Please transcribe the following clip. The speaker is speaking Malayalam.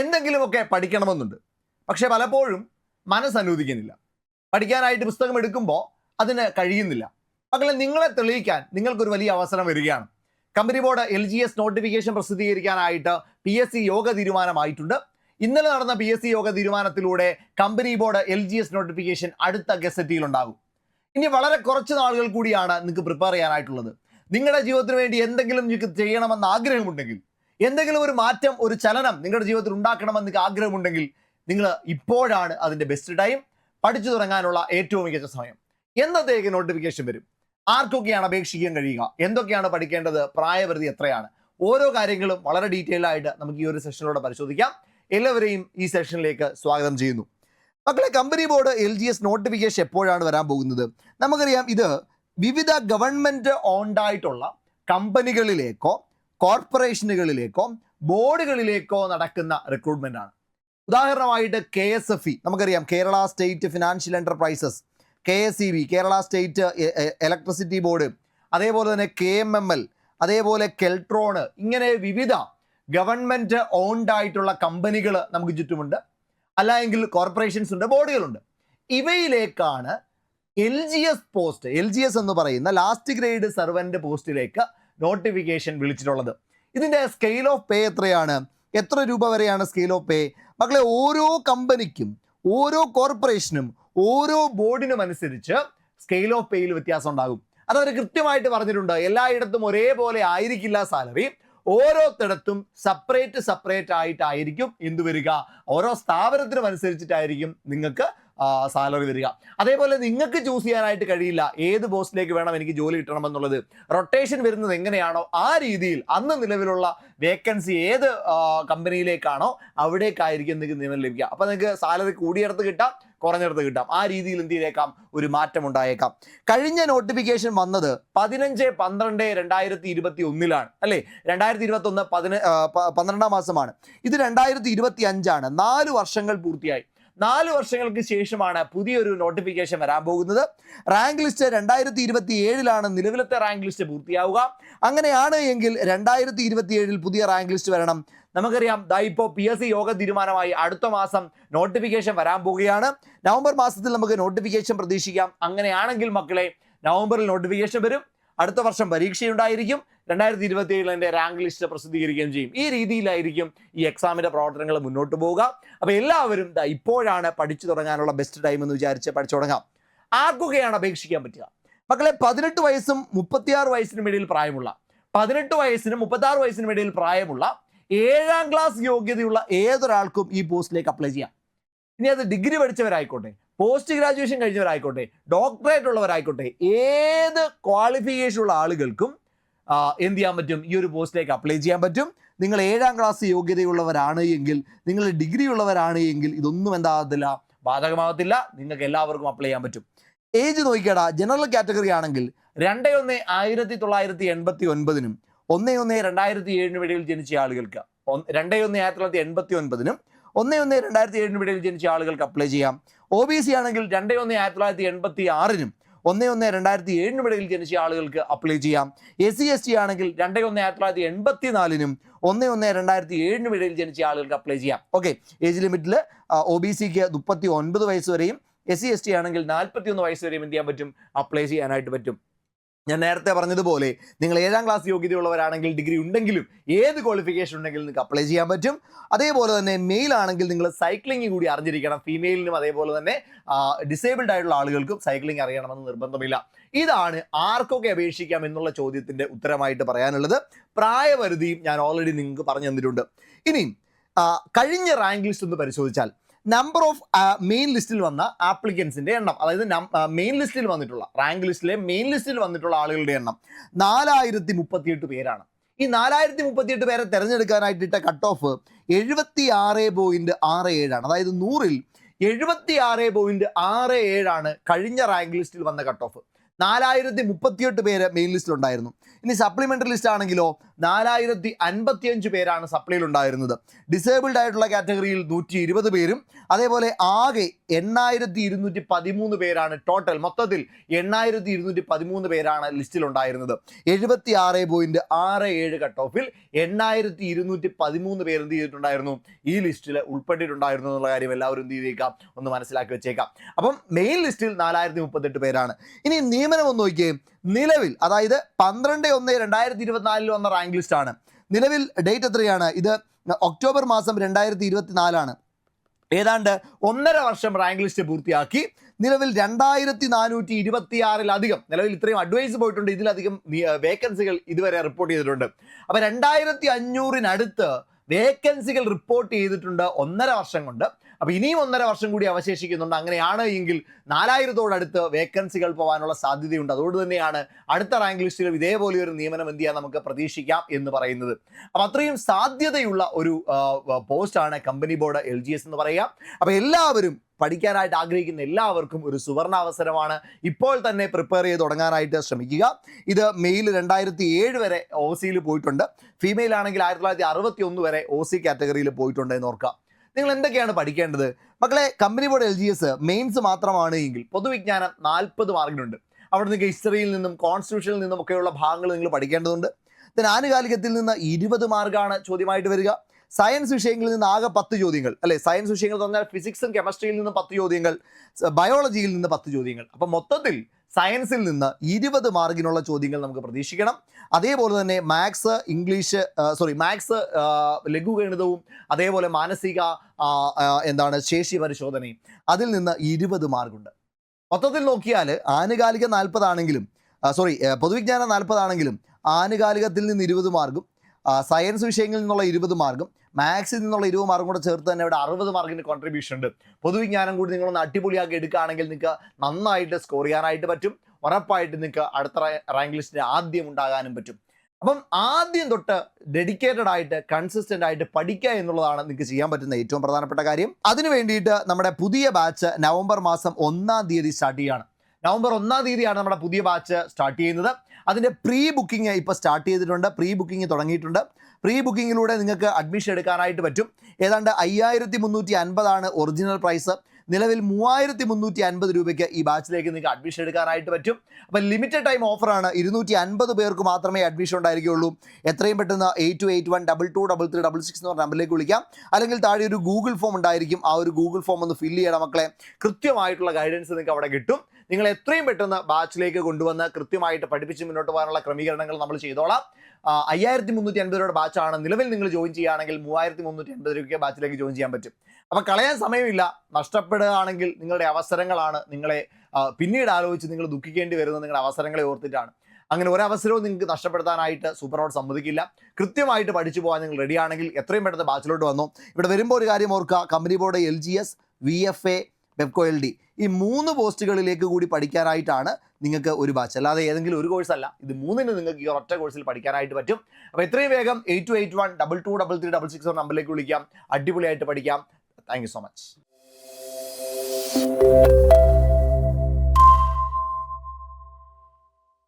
എന്തെങ്കിലുമൊക്കെ പഠിക്കണമെന്നുണ്ട്. പക്ഷെ പലപ്പോഴും മനസ്സ് അനുവദിക്കുന്നില്ല പഠിക്കാനായിട്ട് പുസ്തകം എടുക്കുമ്പോൾ അതിന് കഴിയുന്നില്ല. പകലെ നിങ്ങളെ തെളിയിക്കാൻ നിങ്ങൾക്കൊരു വലിയ അവസരം വരികയാണ്. Company board L G S notification പ്രസിദ്ധീകരിക്കാനായിട്ട് P S C യോഗ തീരുമാനമായിട്ടുണ്ട്. ഇന്നലെ നടന്ന പി എസ് സി യോഗ തീരുമാനത്തിലൂടെ company board L G S notification അടുത്ത ഗസറ്റിയിൽ ഉണ്ടാകും ഇനി വളരെ കുറച്ച് നാളുകൾ കൂടിയാണ് നിങ്ങൾക്ക് പ്രിപ്പയർ ചെയ്യാനായിട്ടുള്ളത്. നിങ്ങളുടെ ജീവിതത്തിന് വേണ്ടി എന്തെങ്കിലും നിങ്ങൾക്ക് ചെയ്യണമെന്ന് ആഗ്രഹമുണ്ടെങ്കിൽ എന്തെങ്കിലും ഒരു മാറ്റം ഒരു ചലനം നിങ്ങളുടെ ജീവിതത്തിൽ ഉണ്ടാക്കണമെന്ന് ആഗ്രഹമുണ്ടെങ്കിൽ നിങ്ങൾ ഇപ്പോഴാണ് അതിന്റെ ബെസ്റ്റ് ടൈം പഠിച്ചു തുടങ്ങാനുള്ള ഏറ്റവും മികച്ച സമയം. എന്നത്തേക്ക് നോട്ടിഫിക്കേഷൻ വരും? ആർക്കൊക്കെയാണ് അപേക്ഷിക്കാൻ കഴിയുക? എന്തൊക്കെയാണ് പഠിക്കേണ്ടത്? പ്രായപരിധി എത്രയാണ്? ഓരോ കാര്യങ്ങളും വളരെ ഡീറ്റെയിൽ ആയിട്ട് നമുക്ക് ഈ ഒരു സെഷനിലൂടെ പരിശോധിക്കാം. എല്ലാവരെയും ഈ സെഷനിലേക്ക് സ്വാഗതം ചെയ്യുന്നു. മക്കളെ company board L G S notification എപ്പോഴാണ് വരാൻ പോകുന്നത്? നമുക്കറിയാം ഇത് വിവിധ ഗവൺമെന്റ് ഓൺഡായിട്ടുള്ള കമ്പനികളിലേക്കോ കോർപ്പറേഷനുകളിലേക്കോ ബോർഡുകളിലേക്കോ നടക്കുന്ന റിക്രൂട്ട്മെന്റ് ആണ്. ഉദാഹരണമായിട്ട് കെ എസ് എഫ് ഇ നമുക്കറിയാം Kerala state financial enterprises K S E B Kerala state electricity board അതേപോലെ തന്നെ കെ എം എം എൽ അതേപോലെ കെൽട്രോണ് ഇങ്ങനെ വിവിധ ഗവൺമെന്റ് ഓൺഡ് ആയിട്ടുള്ള കമ്പനികൾ നമുക്ക് ചുറ്റുമുണ്ട്. അല്ല എങ്കിൽ കോർപ്പറേഷൻസ് ഉണ്ട് ബോർഡുകളുണ്ട്. ഇവയിലേക്കാണ് L G S post L G S എന്ന് പറയുന്ന ലാസ്റ്റ് ഗ്രേഡ് സർവന്റ് പോസ്റ്റിലേക്ക് നോട്ടിഫിക്കേഷൻ വിളിച്ചിട്ടുള്ളത്. ഇതിന്റെ സ്കെയിൽ ഓഫ് പേ എത്രയാണ്? എത്ര രൂപ വരെയാണ് സ്കെയിൽ ഓഫ് പേ മക്കളെ ഓരോ കമ്പനിക്കും ഓരോ കോർപ്പറേഷനും ഓരോ ബോർഡിനും അനുസരിച്ച് സ്കെയിൽ ഓഫ് പേയിൽ വ്യത്യാസം ഉണ്ടാകും. അതവർ കൃത്യമായിട്ട് പറഞ്ഞിട്ടുണ്ട്. എല്ലായിടത്തും ഒരേപോലെ ആയിരിക്കില്ല സാലറി ഓരോത്തിടത്തും സെപ്പറേറ്റ് സെപ്പറേറ്റ് ആയിട്ടായിരിക്കും എന്ത് വരിക? ഓരോ സ്ഥാപനത്തിനും അനുസരിച്ചിട്ടായിരിക്കും നിങ്ങൾക്ക് സാലറി തരിക. അതേപോലെ നിങ്ങൾക്ക് ചൂസ് ചെയ്യാനായിട്ട് കഴിയില്ല. ഏത് പോസ്റ്റിലേക്ക് വേണം എനിക്ക് ജോലി കിട്ടണമെന്നുള്ളത്. റൊട്ടേഷൻ വരുന്നത് എങ്ങനെയാണോ ആ രീതിയിൽ അന്ന് നിലവിലുള്ള വേക്കൻസി ഏത് കമ്പനിയിലേക്കാണോ അവിടേക്കായിരിക്കും നിങ്ങൾക്ക് നിയമനം ലഭിക്കുക. അപ്പോൾ നിങ്ങൾക്ക് സാലറി കൂടിയെടുത്ത് കിട്ടാം കുറഞ്ഞെടുത്ത് കിട്ടാം. ആ രീതിയിൽ എന്ത് ചെയ്തേക്കാം? ഒരു മാറ്റം ഉണ്ടായേക്കാം. കഴിഞ്ഞ നോട്ടിഫിക്കേഷൻ വന്നത് പതിനഞ്ച് പന്ത്രണ്ട് രണ്ടായിരത്തി ഇരുപത്തി ഒന്നിലാണ് അല്ലേ? രണ്ടായിരത്തി ഇരുപത്തി ഒന്ന് പതിന പന്ത്രണ്ടാം മാസമാണ്. ഇത് രണ്ടായിരത്തി ഇരുപത്തി അഞ്ചാണ് നാല് വർഷങ്ങൾ പൂർത്തിയായി. നാല് വർഷങ്ങൾക്ക് ശേഷമാണ് പുതിയൊരു നോട്ടിഫിക്കേഷൻ വരാൻ പോകുന്നത്. റാങ്ക് ലിസ്റ്റ് രണ്ടായിരത്തി ഇരുപത്തി ഏഴിലാണ് നിലവിലത്തെ റാങ്ക് ലിസ്റ്റ് പൂർത്തിയാവുക. അങ്ങനെയാണ് എങ്കിൽ രണ്ടായിരത്തി ഇരുപത്തി ഏഴിൽ പുതിയ റാങ്ക് ലിസ്റ്റ് വരണം. നമുക്കറിയാം ദാ ഇപ്പോൾ പി എസ് സി യോഗ തീരുമാനമായി അടുത്ത മാസം നോട്ടിഫിക്കേഷൻ വരാൻ പോവുകയാണ് നവംബർ മാസത്തിൽ നമുക്ക് നോട്ടിഫിക്കേഷൻ പ്രതീക്ഷിക്കാം. അങ്ങനെയാണെങ്കിൽ മക്കളെ നവംബറിൽ നോട്ടിഫിക്കേഷൻ വരും. അടുത്ത വർഷം പരീക്ഷയുണ്ടായിരിക്കും. രണ്ടായിരത്തി ഇരുപത്തി ഏഴിൽ അതിന്റെ റാങ്ക് ലിസ്റ്റ് പ്രസിദ്ധീകരിക്കുകയും ചെയ്യും. ഈ രീതിയിലായിരിക്കും ഈ എക്സാമിന്റെ പ്രവർത്തനങ്ങൾ മുന്നോട്ട് പോവുക. അപ്പോൾ എല്ലാവരും ഇപ്പോഴാണ് പഠിച്ചു തുടങ്ങാനുള്ള ബെസ്റ്റ് ടൈം എന്ന് വിചാരിച്ച് പഠിച്ചു തുടങ്ങാം. ആർക്കൊക്കെയാണ് അപേക്ഷിക്കാൻ പറ്റുക? മക്കളെ പതിനെട്ട് വയസ്സും മുപ്പത്തിയാറ് വയസ്സിനും ഇടയിൽ പ്രായമുള്ള പതിനെട്ട് വയസ്സിനും മുപ്പത്താറ് വയസ്സിനും ഇടയിൽ പ്രായമുള്ള ഏഴാം ക്ലാസ് യോഗ്യതയുള്ള ഏതൊരാൾക്കും ഈ പോസ്റ്റിലേക്ക് അപ്ലൈ ചെയ്യാം. ഇനി അത് ഡിഗ്രി പഠിച്ചവരായിക്കോട്ടെ. പോസ്റ്റ് ഗ്രാജുവേഷൻ കഴിഞ്ഞവരായിക്കോട്ടെ ഡോക്ടറേറ്റ് ഉള്ളവരായിക്കോട്ടെ ഏത് ക്വാളിഫിക്കേഷൻ ഉള്ള ആളുകൾക്കും എന്ത് ചെയ്യാൻ പറ്റും? ഈ ഒരു പോസ്റ്റിലേക്ക് അപ്ലൈ ചെയ്യാൻ പറ്റും. നിങ്ങൾ ഏഴാം ക്ലാസ് യോഗ്യതയുള്ളവരാണ് എങ്കിൽ നിങ്ങൾ ഡിഗ്രി ഉള്ളവരാണ് എങ്കിൽ ഇതൊന്നും എന്താകത്തില്ല ബാധകമാകത്തില്ല നിങ്ങൾക്ക് എല്ലാവർക്കും അപ്ലൈ ചെയ്യാൻ പറ്റും. ഏജ് നോക്കിക്കടാ ജനറൽ കാറ്റഗറി ആണെങ്കിൽ രണ്ട് ഒന്ന് ആയിരത്തി തൊള്ളായിരത്തി എൺപത്തി ഒൻപതിനും ഒന്ന് ഒന്ന് രണ്ടായിരത്തി ഏഴിനും ഇടയിൽ ജനിച്ച ആളുകൾക്ക് രണ്ട് ഒന്ന് ആയിരത്തി തൊള്ളായിരത്തി എൺപത്തി ഒൻപതിനും ഒന്ന് ഒന്ന് രണ്ടായിരത്തി ഏഴിനും ഇടയിൽ ജനിച്ച ആളുകൾക്ക് അപ്ലൈ ചെയ്യാം. ഒ ബി സി ആണെങ്കിൽ രണ്ട് ഒന്ന് ആയിരത്തി തൊള്ളായിരത്തി എൺപത്തി ആറിനും ഒന്ന് ഒന്ന് രണ്ടായിരത്തി ഏഴിനും ഇടയിൽ ജനിച്ച ആളുകൾക്ക് അപ്ലൈ ചെയ്യാം. എസ് സി എസ് ടി ആണെങ്കിൽ രണ്ട് ഒന്ന് ആയിരത്തി തൊള്ളായിരത്തി എൺപത്തി നാലിനും ഒന്ന് ഒന്ന് രണ്ടായിരത്തി ഏഴിനും ഇടയിൽ ജനിച്ച ആളുകൾക്ക് അപ്ലൈ ചെയ്യാം. ഓക്കെ ഏജ് ലിമിറ്റിൽ ഒ ബി സിക്ക് മുപ്പത്തി ഒൻപത് വയസ്സ് വരെയും എസ് സി എസ് ടി ആണെങ്കിൽ നാൽപ്പത്തി ഒന്ന് വയസ്സ് വരെയും എന്ത് ചെയ്യാൻ പറ്റും? അപ്ലൈ ചെയ്യാനായിട്ട് പറ്റും. ഞാൻ നേരത്തെ പറഞ്ഞതുപോലെ നിങ്ങൾ ഏഴാം ക്ലാസ് യോഗ്യതയുള്ളവരാണെങ്കിൽ ഡിഗ്രി ഉണ്ടെങ്കിലും ഏത് ക്വാളിഫിക്കേഷൻ ഉണ്ടെങ്കിലും നിങ്ങൾക്ക് അപ്ലൈ ചെയ്യാൻ പറ്റും. അതേപോലെ തന്നെ മെയിൽ ആണെങ്കിൽ നിങ്ങൾ സൈക്ലിംഗ് കൂടി അറിഞ്ഞിരിക്കണം. ഫീമെയിലിനും അതേപോലെ തന്നെ ഡിസേബിൾഡ് ആയിട്ടുള്ള ആളുകൾക്കും സൈക്ലിംഗ് അറിയണമെന്ന് നിർബന്ധമില്ല. ഇതാണ് ആർക്കൊക്കെ അപേക്ഷിക്കാം എന്നുള്ള ചോദ്യത്തിന്റെ ഉത്തരമായിട്ട് പറയാനുള്ളത്. പ്രായപരിധിയും ഞാൻ ഓൾറെഡി നിങ്ങൾക്ക് പറഞ്ഞു തന്നിട്ടുണ്ട്. ഇനി കഴിഞ്ഞ റാങ്ക് ലിസ്റ്റ് ഒന്ന് പരിശോധിച്ചാൽ നമ്പർ ഓഫ് മെയിൻ ലിസ്റ്റിൽ വന്ന ആപ്ലിക്കൻസിന്റെ എണ്ണം. അതായത് മെയിൻ ലിസ്റ്റിൽ വന്നിട്ടുള്ള റാങ്ക് ലിസ്റ്റിലെ മെയിൻ ലിസ്റ്റിൽ വന്നിട്ടുള്ള ആളുകളുടെ എണ്ണം നാലായിരത്തി മുപ്പത്തിയെട്ട് പേരാണ്. ഈ നാലായിരത്തി മുപ്പത്തിയെട്ട് പേരെ തിരഞ്ഞെടുക്കാനായിട്ട് ഇട്ട കട്ട് ഓഫ് എഴുപത്തി ആറ് പോയിന്റ് ആറ് ഏഴാണ്. അതായത് നൂറിൽ എഴുപത്തി ആറ് പോയിന്റ് ആറ് ഏഴാണ് കഴിഞ്ഞ റാങ്ക് ലിസ്റ്റിൽ വന്ന കട്ട് ഓഫ് നാലായിരത്തി മുപ്പത്തിയെട്ട് പേര് മെയിൻ ലിസ്റ്റിൽ ഉണ്ടായിരുന്നു. ഇനി സപ്ലിമെന്ററി ലിസ്റ്റ് ആണെങ്കിലോ നാലായിരത്തി അൻപത്തിയഞ്ച് പേരാണ് സപ്ലൈയിൽ ഉണ്ടായിരുന്നത്. ഡിസേബിൾഡ് ആയിട്ടുള്ള കാറ്റഗറിയിൽ നൂറ്റി ഇരുപത് പേരും അതേപോലെ ആകെ എണ്ണായിരത്തി ഇരുന്നൂറ്റി പതിമൂന്ന് പേരാണ് ടോട്ടൽ മൊത്തത്തിൽ എണ്ണായിരത്തി ഇരുന്നൂറ്റി പതിമൂന്ന് പേരാണ് ലിസ്റ്റിൽ ഉണ്ടായിരുന്നത്. എഴുപത്തി ആറ് പോയിന്റ് ആറ് ഏഴ് കട്ട് ഓഫിൽ എണ്ണായിരത്തി ഇരുന്നൂറ്റി പതിമൂന്ന് പേർ എന്ത് ചെയ്തിട്ടുണ്ടായിരുന്നു? ഈ ലിസ്റ്റിൽ ഉൾപ്പെട്ടിട്ടുണ്ടായിരുന്നു എന്നുള്ള കാര്യം എല്ലാവരും എന്ത് ചെയ്തേക്കാം? ഒന്ന് മനസ്സിലാക്കി വെച്ചേക്കാം. അപ്പം മെയിൻ ലിസ്റ്റിൽ നാലായിരത്തി മുപ്പത്തെട്ട് പേരാണ്. ഇനി നിയമനം ഒന്ന് നോക്കിയേ. നിലവിൽ അതായത് പന്ത്രണ്ട് ഒന്ന് രണ്ടായിരത്തി ഇരുപത്തിനാലിൽ വന്ന റാങ്ക് ലിസ്റ്റ് ആണ് നിലവിൽ ഡേറ്റ് എത്രയാണ്? ഇത് ഒക്ടോബർ മാസം രണ്ടായിരത്തി ഇരുപത്തിനാലാണ് ഏതാണ്ട് ഒന്നര വർഷം റാങ്ക് ലിസ്റ്റ് പൂർത്തിയാക്കി. നിലവിൽ രണ്ടായിരത്തി നാനൂറ്റി ഇരുപത്തി ആറിലധികം നിലവിൽ ഇത്രയും അഡ്വൈസ് പോയിട്ടുണ്ട് ഇതിലധികം വേക്കൻസികൾ ഇതുവരെ റിപ്പോർട്ട് ചെയ്തിട്ടുണ്ട്. അപ്പൊ രണ്ടായിരത്തി അഞ്ഞൂറിനടുത്ത് വേക്കൻസികൾ റിപ്പോർട്ട് ചെയ്തിട്ടുണ്ട് ഒന്നര വർഷം കൊണ്ട്. അപ്പോൾ ഇനിയും ഒന്നര വർഷം കൂടി അവശേഷിക്കുന്നുണ്ട്. അങ്ങനെയാണ് എങ്കിൽ നാലായിരത്തോടടുത്ത് വേക്കൻസികൾ പോകാനുള്ള സാധ്യതയുണ്ട്. അതുകൊണ്ട് തന്നെയാണ് അടുത്ത റാങ്ക് ലിസ്റ്റിലും ഇതേപോലെ ഒരു നിയമനം എന്ത് ചെയ്യാൻ നമുക്ക് പ്രതീക്ഷിക്കാം എന്ന് പറയുന്നത്. അപ്പോൾ അത്രയും സാധ്യതയുള്ള ഒരു പോസ്റ്റാണ് കമ്പനി ബോർഡ് എൽ എന്ന് പറയുക. അപ്പോൾ എല്ലാവരും പഠിക്കാനായിട്ട് ആഗ്രഹിക്കുന്ന എല്ലാവർക്കും ഒരു സുവർണ അവസരമാണ് ഇപ്പോൾ തന്നെ പ്രിപ്പയർ ചെയ്ത് തുടങ്ങാനായിട്ട് ശ്രമിക്കുക. ഇത് മെയിൽ രണ്ടായിരത്തി ഏഴ് വരെ ഒ സിയിൽ പോയിട്ടുണ്ട്. ഫീമെയിൽ ആണെങ്കിൽ ആയിരത്തി തൊള്ളായിരത്തി അറുപത്തി ഒന്ന് വരെ ഒ സി കാറ്റഗറിയിൽ പോയിട്ടുണ്ട് എന്ന് ഓർക്കുക നിങ്ങൾ എന്തൊക്കെയാണ് പഠിക്കേണ്ടത്? മക്കളെ company board L G S mains മാത്രമാണ് എങ്കിൽ പൊതുവിജ്ഞാനം നാൽപ്പത് മാർക്കിനുണ്ട് അവിടെ നിങ്ങൾക്ക് ഹിസ്റ്ററിയിൽ നിന്നും കോൺസ്റ്റിറ്റ്യൂഷനിൽ നിന്നും ഒക്കെയുള്ള ഭാഗങ്ങൾ നിങ്ങൾ പഠിക്കേണ്ടതുണ്ട്. then ആനുകാലികത്തിൽ നിന്ന് ഇരുപത് മാർക്കാണ് ചോദ്യമായിട്ട് വരിക. സയൻസ് വിഷയങ്ങളിൽ നിന്ന് ആകെ പത്ത് ചോദ്യങ്ങൾ. അല്ലെ? സയൻസ് വിഷയങ്ങൾ പറഞ്ഞാൽ ഫിസിക്സും കെമിസ്ട്രിയിൽ നിന്ന് പത്ത് ചോദ്യങ്ങൾ ബയോളജിയിൽ നിന്ന് പത്ത് ചോദ്യങ്ങൾ. അപ്പം മൊത്തത്തിൽ സയൻസിൽ നിന്ന് ഇരുപത് മാർക്കിനുള്ള ചോദ്യങ്ങൾ നമുക്ക് പ്രതീക്ഷിക്കണം. അതേപോലെ തന്നെ മാത്സ് ഇംഗ്ലീഷ് സോറി മാത്സ് ലഘുഗണിതവും അതേപോലെ മാനസിക എന്താണ് ശേഷി പരിശോധനയും. അതിൽ നിന്ന് ഇരുപത് മാർക്കുണ്ട് മൊത്തത്തിൽ നോക്കിയാൽ ആനുകാലിക നാൽപ്പതാണെങ്കിലും സോറി പൊതുവിജ്ഞാനം നാൽപ്പതാണെങ്കിലും ആനുകാലികത്തിൽ നിന്ന് ഇരുപത് മാർക്കും സയൻസ് വിഷയങ്ങളിൽ നിന്നുള്ള ഇരുപത് മാർക്കും മാത്സിൽ നിന്നുള്ള ഇരുപത് മാർക്കും കൂടെ ചേർത്ത് തന്നെ ഇവിടെ അറുപത് മാർക്കിന് കോൺട്രിബ്യൂഷൻ ഉണ്ട്. പൊതുവിജ്ഞാനം കൂടി നിങ്ങളൊന്ന് അടിപൊളിയാക്കി എടുക്കുകയാണെങ്കിൽ നിങ്ങൾക്ക് നന്നായിട്ട് സ്കോർ ചെയ്യാനായിട്ട് പറ്റും. ഉറപ്പായിട്ട് നിങ്ങൾക്ക് അടുത്ത റാങ്ക് ലിസ്റ്റിന് ആദ്യം ഉണ്ടാകാനും പറ്റും. അപ്പം ആദ്യം തൊട്ട് ഡെഡിക്കേറ്റഡ് ആയിട്ട് കൺസിസ്റ്റന്റ് ആയിട്ട് പഠിക്കുക എന്നുള്ളതാണ് നിങ്ങൾക്ക് ചെയ്യാൻ പറ്റുന്ന ഏറ്റവും പ്രധാനപ്പെട്ട കാര്യം. അതിനു വേണ്ടിയിട്ട് നമ്മുടെ പുതിയ ബാച്ച് നവംബർ മാസം ഒന്നാം തീയതി സ്റ്റാർട്ട് ചെയ്യുകയാണ്. നവംബർ ഒന്നാം തീയതിയാണ് നമ്മുടെ പുതിയ ബാച്ച് സ്റ്റാർട്ട് ചെയ്യുന്നത്. അതിന്റെ പ്രീ ബുക്കിംഗ് ഇപ്പോൾ സ്റ്റാർട്ട് ചെയ്തിട്ടുണ്ട്. പ്രീ ബുക്കിംഗ് തുടങ്ങിയിട്ടുണ്ട്. പ്രീ ബുക്കിങ്ങിലൂടെ നിങ്ങൾക്ക് അഡ്മിഷൻ എടുക്കാനായിട്ട് പറ്റും. ഏതാണ്ട് അയ്യായിരത്തി മുന്നൂറ്റി അൻപതാണ് ഒറിജിനൽ പ്രൈസ് നിലവിൽ മൂവായിരത്തി മുന്നൂറ്റി അൻപത് രൂപയ്ക്ക് ഈ ബാച്ചിലേക്ക് നിങ്ങൾക്ക് അഡ്മിഷൻ എടുക്കാനായിട്ട് പറ്റും. അപ്പം ലിമിറ്റഡ് ടൈം ഓഫറാണ് ഇരുന്നൂറ്റി അൻപത് പേർക്ക് മാത്രമേ അഡ്മിഷൻ ഉണ്ടായിരിക്കുകയുള്ളൂ എത്രയും പെട്ടെന്ന് eight two eight one double two double three double six എന്ന് പറഞ്ഞ നമ്പറിലേക്ക് വിളിക്കാം. അല്ലെങ്കിൽ താഴെ ഒരു ഗൂഗിൾ ഫോം ഉണ്ടായിരിക്കും. ആ ഒരു ഗൂഗിൾ ഫോം ഒന്ന് ഫില്ല് ചെയ്യണം മക്കളെ. കൃത്യമായിട്ടുള്ള ഗൈഡൻസ് നിങ്ങൾക്ക് അവിടെ കിട്ടും. നിങ്ങൾ എത്രയും പെട്ടെന്ന് ബാച്ചിലേക്ക് കൊണ്ടുവന്ന് കൃത്യമായിട്ട് പഠിപ്പിച്ച് മുന്നോട്ട് പോകാനുള്ള ക്രമീകരണങ്ങൾ നമ്മൾ ചെയ്തോളാം. അയ്യായിരത്തി മുന്നൂറ്റി അൻപത് രൂപയുടെ ബാച്ചാണ്. നിലവിൽ നിങ്ങൾ ജോയിൻ ചെയ്യുകയാണെങ്കിൽ മൂവായിരത്തി മുന്നൂറ്റി അൻപത് രൂപയ്ക്ക് ബാച്ചിലേക്ക് ജോയിൻ ചെയ്യാൻ പറ്റും. അപ്പം കളയാൻ സമയമില്ല. നഷ്ടപ്പെടുകയാണെങ്കിൽ നിങ്ങളുടെ അവസരങ്ങളാണ് നിങ്ങളെ പിന്നീട് ആലോചിച്ച് നിങ്ങൾ ദുഃഖിക്കേണ്ടി വരുന്നത് നിങ്ങളുടെ അവസരങ്ങളെ ഓർത്തിട്ടാണ്. അങ്ങനെ ഒരവസരവും നിങ്ങൾക്ക് നഷ്ടപ്പെടുത്താനായിട്ട് സൂപ്പറോട് സമ്മതിക്കില്ല. കൃത്യമായിട്ട് പഠിച്ചു പോകാൻ നിങ്ങൾ റെഡിയാണെങ്കിൽ എത്രയും പെട്ടെന്ന് ബാച്ചിലോട്ട് വന്നു. ഇവിടെ വരുമ്പോൾ ഒരു കാര്യം ഓർക്കുക. Company board L G S V F A Webco L D. ഈ മൂന്ന് പോസ്റ്റുകളിലേക്ക് കൂടി പഠിക്കാനായിട്ടാണ് നിങ്ങൾക്ക് ഒരു ബാച്ച് അല്ലാതെ ഏതെങ്കിലും ഒരു കോഴ്സ് അല്ല. ഇത് മൂന്നിന് നിങ്ങൾക്ക് ഈ ഒറ്റ കോഴ്സിൽ പഠിക്കാനായിട്ട് പറ്റും. അപ്പോൾ എത്രയും വേഗം eight two eight one double two double three double six നമ്പറിലേക്ക് വിളിക്കാം. അടിപൊളിയായിട്ട് പഠിക്കാം. Thank so much